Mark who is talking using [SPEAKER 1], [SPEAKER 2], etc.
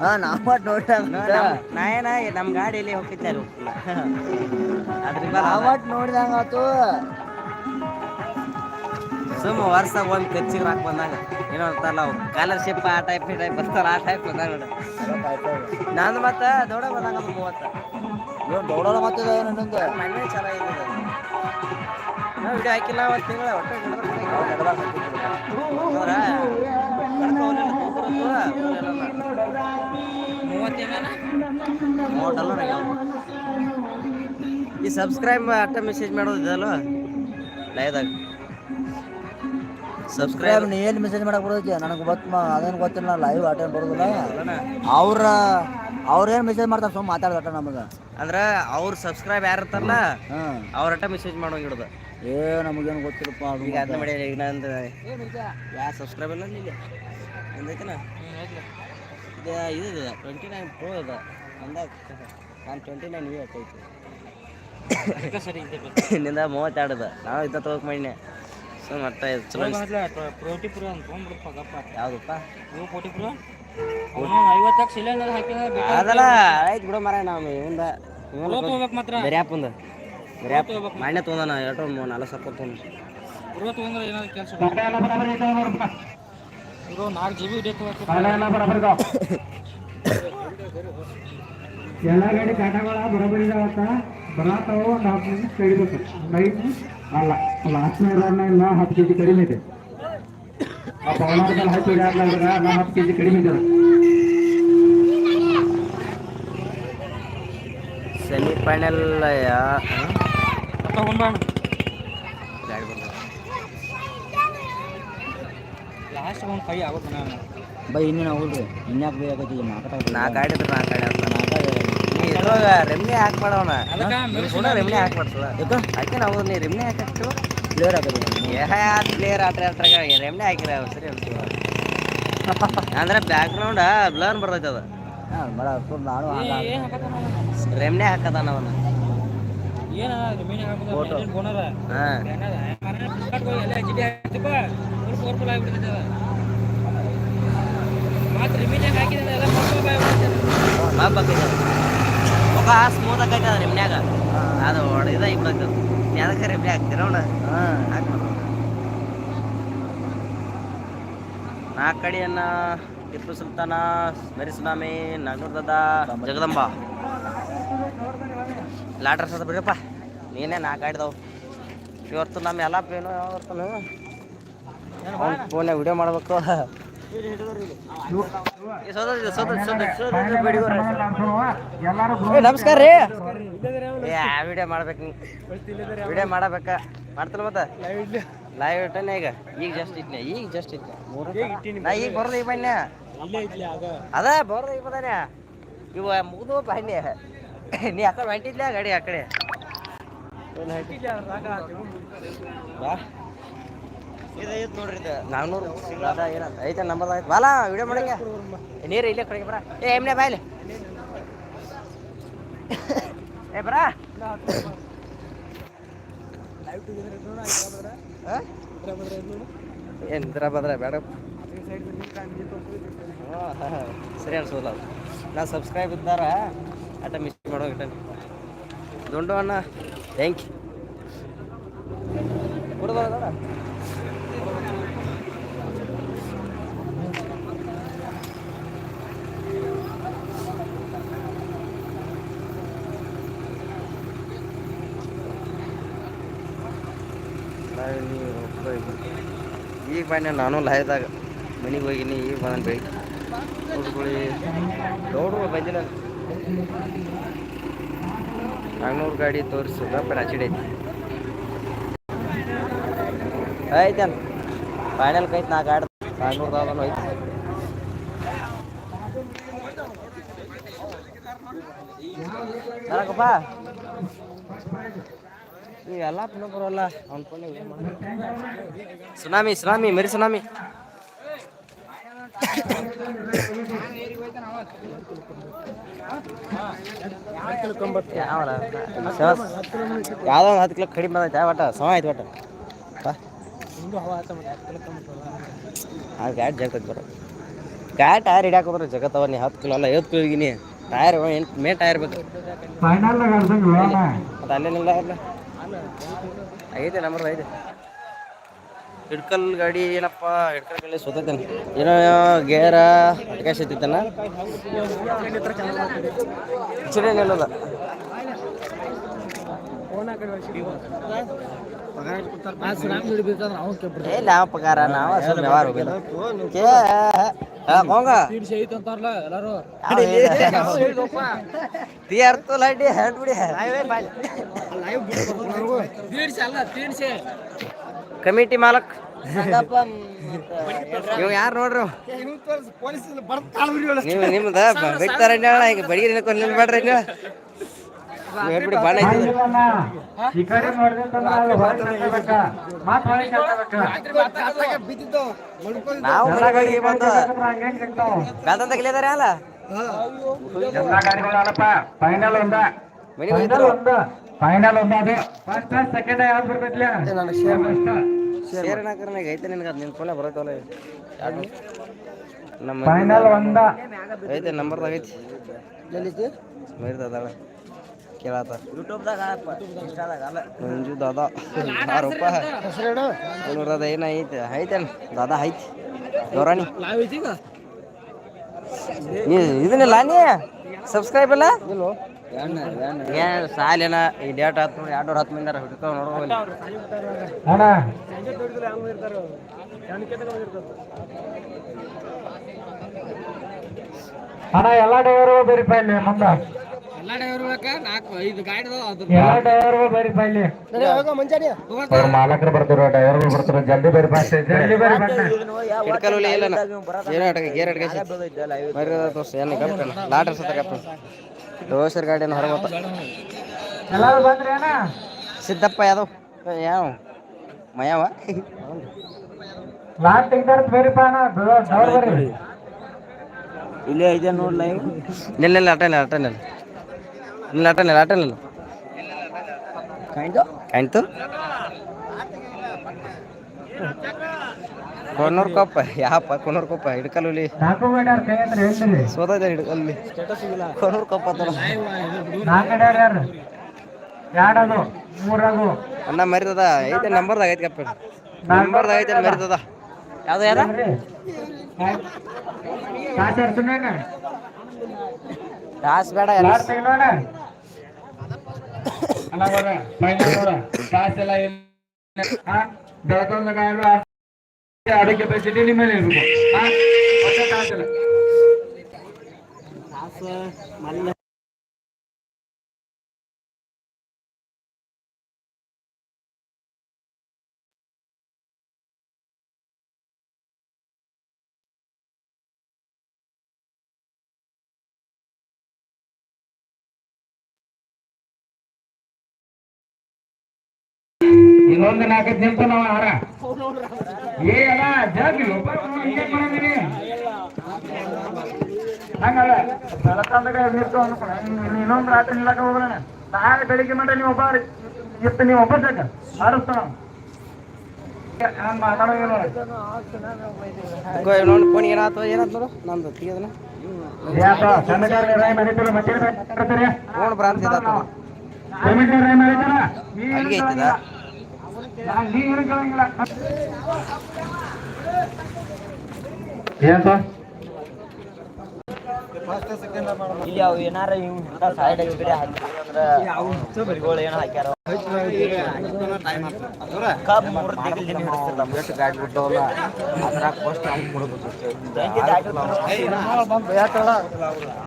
[SPEAKER 1] ಹಾ ನಾ ಮಟ್ ನೋಡ್ದಂಗ
[SPEAKER 2] ನಾ ಏನ ನಮ್ ಗಾಡಿಯಲ್ಲಿ ಅದ್ರಿಂದ
[SPEAKER 1] ಅವಟ್ ನೋಡಿದಂಗ ಆತು.
[SPEAKER 2] ಸುಮ್ ವರ್ಷ ಒಂದ್ ಕಚ್ಚಿಗೆ ಹಾಕ್ ಬಂದಂಗ ಏನೋ ಅಂತಲ್ಲ ಕಾಲರ್ಶಿಪ್ ಆ ಟೈಪ್ ಈ ಟೈಪ್ ಬರ್ತಾರ ಆ ಟೈಪ್ ಬಂದಾಗ ನೋಡ. ನಂದು ಮತ್ತ ದೊಡ್ಡ ಬಂದಂಗ ಮೂವತ್ತ.
[SPEAKER 1] ದೊಡ್ಡ ಮತ್ತೆ
[SPEAKER 2] ಮನೆ ಚೆನ್ನಾಗಿದೆ. ನಾ ವಿಡಿಯೋ ಹಾಕಿಲ್ಲ ಅವತ್ತು ತಿಂಗಳ ಒಟ್ಟ ಈ ಸಬ್ಸ್ಕ್ರೈಬ್ ಅಟ್ಟ ಮೆಸೇಜ್ ಮಾಡೋದ ಇದಲ್ವ
[SPEAKER 1] ಸಬ್ಸ್ಕ್ರೈಬ್ ನೀ ಏನು ಮೆಸೇಜ್ ಮಾಡಕ್ ಬರೋದಕ್ಕೆ? ನನಗೆ ಗೊತ್ತ ಅದೇನು ಗೊತ್ತಿಲ್ಲ ಲೈವ್ ಅಟೆಂಡ್ ಬರೋದಿಲ್ಲ. ಅವ್ರ ಅವ್ರೇನು ಮೆಸೇಜ್ ಮಾಡ್ತಾರೆ ಸುಮ್ಮನೆ ಮಾತಾಡೋದಟ್ಟ ನಮಗ.
[SPEAKER 2] ಅಂದ್ರ ಅವ್ರ ಸಬ್ಸ್ಕ್ರೈಬ್ ಯಾರು ಇರ್ತಾರಲ್ಲ
[SPEAKER 1] ಅವ್ರ
[SPEAKER 2] ಅವ್ರಟ್ಟ ಮೆಸೇಜ್ ಮಾಡೋ ಇಡುದ.
[SPEAKER 1] ಏ ನಮಗೇನು ಗೊತ್ತಿಲ್ಲಪ್ಪ ಅದು
[SPEAKER 2] ಈಗ ಅದನ್ನ. ಮಾಡಿ ಈಗ ನಂದು ಯಾ ಸಬ್ಸ್ಕ್ರೈಬ್ ಇಲ್ಲ ನಿಮಗೆ ಒಂದೈತನ? ಇದು ಇದು ಟ್ವೆಂಟಿ ನೈನ್ ಪ್ರೋ ಅದ. ಅಂದಾಗ ನಾನು ಟ್ವೆಂಟಿ ನೈನ್ ವಿ ಐತಿ ನಿಂದ ಮೂವತ್ತೆರಡದ ಅದ. ನಾವು ಇದ್ದ ತಗೋಕ್ ಮಾಡಿನಿ. ಸೊ ಮತ್ತೆ ಚಲೋ.
[SPEAKER 3] ಪ್ರೋಟಿ ಪ್ರೋ ಅಂತ ತೊಗೊಂಡ್ಬಿಡಪ್ಪ ಗಪ್ಪ.
[SPEAKER 2] ಯಾವ್ದಪ್ಪ?
[SPEAKER 3] ಇವು ಕೋಟಿ ಪ್ರೋ ಅವನು ಐವತ್ತಕ್ಕೆ ಸಿಲಿಂಡರ್ ಹಾಕಿದ್ರೆ
[SPEAKER 2] ಅದಲ್ಲ ಆಯ್ತು ಬಿಡೋ ಮರ ನಾವು ಇವಂದ
[SPEAKER 3] ಪ್ರೋ ತಗೋಬೇಕು ಮಾತ್ರ
[SPEAKER 2] ಎರಡು ಮೂರು ನಾಲ್ಕು ಸಾವಿರ ತೊಗೊಂಡು
[SPEAKER 3] ಪ್ರೋ ತಗೊಂಡ್ರೆ ಏನಾದ್ರು ಕೆಲಸ ಇರೋ ನಾಲ್ಕು ಜಿ ಬಿ
[SPEAKER 4] ಎಲ್ಲ ಗಾಡಿ ಕಾಟಗಳ ಬರೋಬ್ಬರಿ ಇದಾವತ್ತ ಒಂದು ಹತ್ತು ನಿಮಿಷ ನೈಟ್ ಅಲ್ಲ ಲಾಸ್ಟ್ ನಾ ಹತ್ತು ಕೆ ಜಿ ಕಡಿಮೆ ಇದೆ ಆ ಪವನಾರ್ದಲ್ಲಿ ಹತ್ತು ಜಿ ನಾ ಹತ್ತು ಕೆ ಜಿ ಕಡಿಮೆ ಇದೆ
[SPEAKER 2] ಸೆಮಿ ಫೈನಲ್
[SPEAKER 1] ಬೈ ಇನ್ನೇನು ಇನ್ಯಾಕ್
[SPEAKER 2] ನಾ ಗಾಡಿ ಇದ್ರೆ ನಾ ಗಾಡಿ ಅಂತ ನಾ ಇದ್ರೊಳಗ ರೆಮ್ನೆ ಮಾಡೋಣ ಅದಕ್ಕೆ ರೆಮ್ನಿ ಯಾಕೆ? ನಾವು ನೀ ರೆಮ್ನೆ
[SPEAKER 1] ಕ್ಲಿಯರ್
[SPEAKER 2] ಆಟ ಹಾಕಿರ ಸರಿ ಅಂದ್ರೆ ಬ್ಯಾಕ್ ಗ್ರೌಂಡ್ ಬ್ಲರ್ ಬರ್ತೈತೆ ಅದು. ರೆಮ್ನೆ ಹಾಕದಾನ ಅವನು. ಮುಖ ಸ್ಮೂತ್ ಆಗೈತೆ ರೆಮ್ನ್ಯಾಗ ಅದು ಹೊಡೆದ ಇಬ್ಬತ್ತು ಅದಕ್ಕೆ ರೆಮ್ನೆ ಹಾಕ್ತೀರ ಅವನು?
[SPEAKER 1] ಹಾ.
[SPEAKER 2] ಹಾಕ್ಬೇಕು ನಾಲ್ಕು ಕಡೆಯನ್ನ ಟಿಪ್ಪು ಸುಲ್ತಾನ ಮೆರಿಸುನಾಮಿ ನಾಗೂರ್ದದ ಜಗದಂಬ. ಲಾಟ್ರಸ್ ಅದ ಬಿಡಪ್ಪ ನೀನೇ ನಾಲ್ಕು ಆಡಿದವು. ಇವತ್ತು ನಮ್ಮ ಎಲ್ಲ ಪೇನು ಯಾವತ್ತನು ಫೋನ್ಯಾಗ ವಿಡಿಯೋ ಮಾಡ್ಬೇಕು. ನಮಸ್ಕಾರ ರೀ. ವಿಡಿಯೋ ಮಾಡ್ಬೇಕು ವಿಡಿಯೋ ಮಾಡಬೇಕ. ಮಾಡ್ತಿಲ್ಲ ಮತ್ತೆ? ಲೈವ್ ಇಟ್ಟನೆ ಈಗ. ಈಗ ಜಸ್ಟ್ ಇಟ್ನೆ ಈಗ ಜಸ್ಟ್ ಇಟ್ನೆ. ನಾ ಈಗ ಬರೋದು ಈಗ ಬನ್ನೆ. ಅದ ಬರೋದು ಈಗ ಬಂದಾನೆ ಇವ ಮುಗಿದು ಬನ್ನೆ. ನೀ ಅಕ್ಕ ಕಡೆ ಹೊಂಟಿದ್ಲ? ಗಾಡಿ ಆ ಕಡೆ. ನಾನ್ನೂರು ಅದ ಏನಂತ ಐತೆ ನಂಬರ್ ಆಯ್ತು ಬಾಲ ವಿಡಿಯೋ ಮಾಡಂಗೆ. ನೀರು ಇಲ್ಲೇ ಕಡೆಗೆ ಬರ ಏ ಎಮ್ನೆ ಬಾಯ್ಲಿ ಏ ಬರ ಏನ್ ಇದ್ರ ಬದ್ರ ಬೇಡ. ಸರಿ ಅನ್ಸೋಲ್ಲ ನಾ ಸಬ್ಸ್ಕ್ರೈಬ್ ಇದ್ದಾರ, ಆಟ ಮಿಸ್ ಮಾಡೋ ದುಂಡು ಅಣ್ಣ ಥ್ಯಾಂಕ್ ಯು ಕೊಡ್ಬೋದ ಈಗ ಬನ್ನಿ ನಾನು ಲಾಯ್ದಾಗ ಮನೆಗೆ ಹೋಗಿನಿ ಈಗ ಬಂದ ಬೈ ಹುಡುಗಳಿ ದೌಡ್ರು ಬಂದಿಲ್ಲ. ನಾನ್ನೂರು ಗಾಡಿ ತೋರಿಸಿಲ್ಲ ಬಟ್ ಹಚ್ಚಿಡೈತಿ ಆಯ್ತೇನು ಫೈನಲ್ ಕೈತ್ ನಾ ಗಾಡಿ ನಾನ್ನೂರು ತಗೊಂಡು ಐತಿ. ಬರಕಪ್ಪ ಪುನಃ ಬರೋಲ್ಲ ಸುನಾಮಿ ಸುನಾಮಿ ಮೇರಿ ಸುನಾಮಿ. ಯಾವ್ದೊಂದು ಯಾವ್ದೋ ಒಂದು ಹತ್ತು ಕಿಲೋ ಕಡಿಮೆ ಬಂದೈತೆ ಒಟ್ಟ ಸಮ ಆಯ್ತು ಒಟ್ಟ. ಗ್ಯಾಟ್ ಆ ಗಾಡಿ ಗ್ಯಾಟ್ ಬರೋ. ಟೈರ್ ಹಿಡಿಯಾಕೋದ್ರೆ ಜಗತ್ತವ ನೀ ಹತ್ತು ಕಿಲೋ ಅಲ್ಲ ಐವತ್ತು ಕಿಲೋ ಇದೀನಿ ಟೈರ್ ಎಂಟು ಮೇ ಟೈರ್ ಬೇಕು. ಮತ್ತೆ ಅಲ್ಲೇ ಇಲ್ಲ ಐತೆ ನಂಬರ್ ಐತೆ ಹಿಡ್ಕಲ್ ಗಾಡಿ ಏನಪ್ಪ? ಹಿಡ್ಕಲ್ ಗಾಡಿ ಸೋತೈತೇನೆ ಏನೋ ಗೇರ ಅಟ್ಕಾಶ್ ಐತಿತ್ತನ ನಿಲ್ಲದ ಏ ನಾವು ಪಗಾರ ನಾವು ಸುಮ್ಮನೆ ವ್ಯವಹಾರ ಹೋಗಿಲ್ಲ. ಕಮಿಟಿ ಮಾಲಕ್. ನೀವು ಯಾರು ನೋಡ್ರಿ? ನಿಮ್ದ ಬಿಡ್ತಾರ ಬಡಿಗೆ ನಿಲ್ಕೊಂಡು ನಿಲ್ಬೇಡ್ರಿ ಬಾಣ. ನಾವು ಬಂದು ಅಲ್ಲ?
[SPEAKER 4] ಫೈನಲ್ ಒಂದ. ಫೈನಲ್
[SPEAKER 2] ಹೋಗಿದ್ರು
[SPEAKER 4] ಒಂದ. ಫೈನಲ್ ಒಂದ ಅದು. ಫಸ್ಟ್ ಸೆಕೆಂಡ್ ಯಾವ್ದು ಬರ್ತೈತ್ಲ
[SPEAKER 2] ಶೇರ್ ಹಾಕ್ರೆ ಐತೆ ನಿನಗೆ ಅದು ನಿನ್ನ ಫೋನ್ ಬರೋತ್ತಲ್ಲ ನಮ್ಮ
[SPEAKER 4] ಫೈನಲ್ ಒಂದ.
[SPEAKER 2] ಐತೆ ನಂಬರ್ದಾಗ ಐತಿ. ಮೈರ್ದ ಕೇಳತ್ತ
[SPEAKER 1] ಯೂಟ್ಯೂಬ್ದಾಗ ಇನ್ಸ್ಟಾದಾಗ ಅಲ್ಲ.
[SPEAKER 2] ಮಂಜು ದಾದಾ ಆರೋಪ ನೂರದ ಏನ ಐತೆ? ಐತೆ ದಾದಾ ಐತಿ. ಗೌರಾಣಿ. ಇದನ್ನಿಲ್ಲ ನೀ? ಸಬ್ಸ್ಕ್ರೈಬ್ ಇಲ್ಲ? ಏನ್ ಸಾಲೇನ ಈ ಡೇಟ್ ಹತ್ತು ನೋಡಿ ಎರಡು ಹತ್ತು ಮಂದಿ ಹಿಡ್ಕೊ ನೋಡ್ಬೋದು
[SPEAKER 4] ಅಣ್ಣ. ಅಣ್ಣ ಎಲ್ಲ ಡ್ರೈವರು ಬೇರೆ ಮುಂದ
[SPEAKER 3] ಎಲ್ಲ ಡ್ರೈವರ್ ಬೇಕ ನಾಲ್ಕು ಐದು ಗಾಡಿ ಅದಾವ ಅದ್ರ
[SPEAKER 4] ಎಲ್ಲ ಡ್ರೈವರು ಬೇರೆ ಪೈಲಿ ಅವ್ರ ಮಾಲಕರು ಬರ್ತಾರ ಡ್ರೈವರ್ಗಳು ಬರ್ತಾರ ಜಲ್ದಿ ಬೇರೆ ಪಾಸ್ ಜಲ್ದಿ ಬೇರೆ ಬಣ್ಣ
[SPEAKER 2] ಹಿಡ್ಕಲು ಇಲ್ಲ ಏನೋ ಅಟಕ ಗೇರ್ ಅಟಕ ಮರಿ ತೋರ್ಸ ಏನು ಕಪ್ಪನ ಲಾಟರ್ ಸತ ಕಪ್ಪನ ದೋಸರ್ ಗಾಡಿಯನ್ನು ಹೊರ ಬತ್ತ
[SPEAKER 4] ಎಲ್ಲಾರು ಬಂದ್ರಿ ಅಣ್ಣ?
[SPEAKER 2] ಸಿದ್ದಪ್ಪ ಯಾದವ್. ಯಾವ? ಮಯಾವ?
[SPEAKER 4] ತೆಗ್ದಾರ ಬೇರೆಪ್ಪ ಅಣ್ಣ
[SPEAKER 1] ಇಲ್ಲೇ ಐತೆ ನೋಡಿ ಲೈವ್
[SPEAKER 2] ಇಲ್ಲ ಅಟ್ಟ
[SPEAKER 1] ಕಾಯ್ದು?
[SPEAKER 2] ಕಾಣ್ತು ಕೊನ್ನೂರು ಕೊಪ್ಪ ಯಾಪ ಕೊನೂರ್ ಕೊಪ್ಪ ಹಿಡ್ಕಲುಲಿ ಸೋತೈತೆ ಹಿಡ್ಕಲ್ಲಿ ಕೊನೂರ್ ಕೊಪ್ಪ ಅಣ್ಣ ಮರಿತದ ಐತೆ ನಂಬರ್ದಾಗ ಐತೆ ಕಪ್ಪ ನಂಬರ್ದಾಗ ಐತೆ ಮರಿತದ. ಯಾವ್ದು ಯಾರ
[SPEAKER 4] ಕಾಸು
[SPEAKER 2] ಬೇಡ ಎಲ್ಲ
[SPEAKER 4] ಲಾಸ್ಟ್ ತೆಗ್ದೋಣ ಅಲ್ಲ ನೋಡ ಫೈನಲ್ ನೋಡ ಕಾಸೆಲ್ಲ ಇಲ್ಲ ಹಾ ಬೆಳಕೊಂಡ ಗಾಡಿ ಅಡುಗೆ ಫೆಸಿಲಿಟಿ ನಿಮ್ಮ ಮೇಲೆ ಇರ್ಬೇಕು ಹಾ ಮತ್ತೆ ಕಾಸಿಲ್ಲ ನಾಲ್ಕು ನಾಲ್ಕೈದು ನಿಮಿಷ ನಾವು ಆಹಾರ ಏ ಅಲ್ಲ ಮಾಡಂದಿನಿ ಹಂಗಲ್ಲ ಇನ್ನೊಂದು ರಾತ್ರಿ ನಿಲ್ಲಕ ಹೋಗೋಣ ನಾಳೆ ಬೆಳಿಗ್ಗೆ ಮಟ್ಟ ನೀವು ಒಬ್ಬ ಇತ್ತು ನೀವು ಒಬ್ಬ ಜಾಗ. ಆರಿಸ್ತಾನ
[SPEAKER 2] ನೋಡಿ. ಫೋನ್ ಏನಾಯ್ತು ನೋಡು ನಂದು ಭ್ರಾಂತಿ
[SPEAKER 1] ಏನಾರ ಹಿಂಗ್ ಸೈಡ್ ಕಡೆ ಹಾಕಿದ್ರ ಏನೋ ಹಾಕ್ಯಾರ.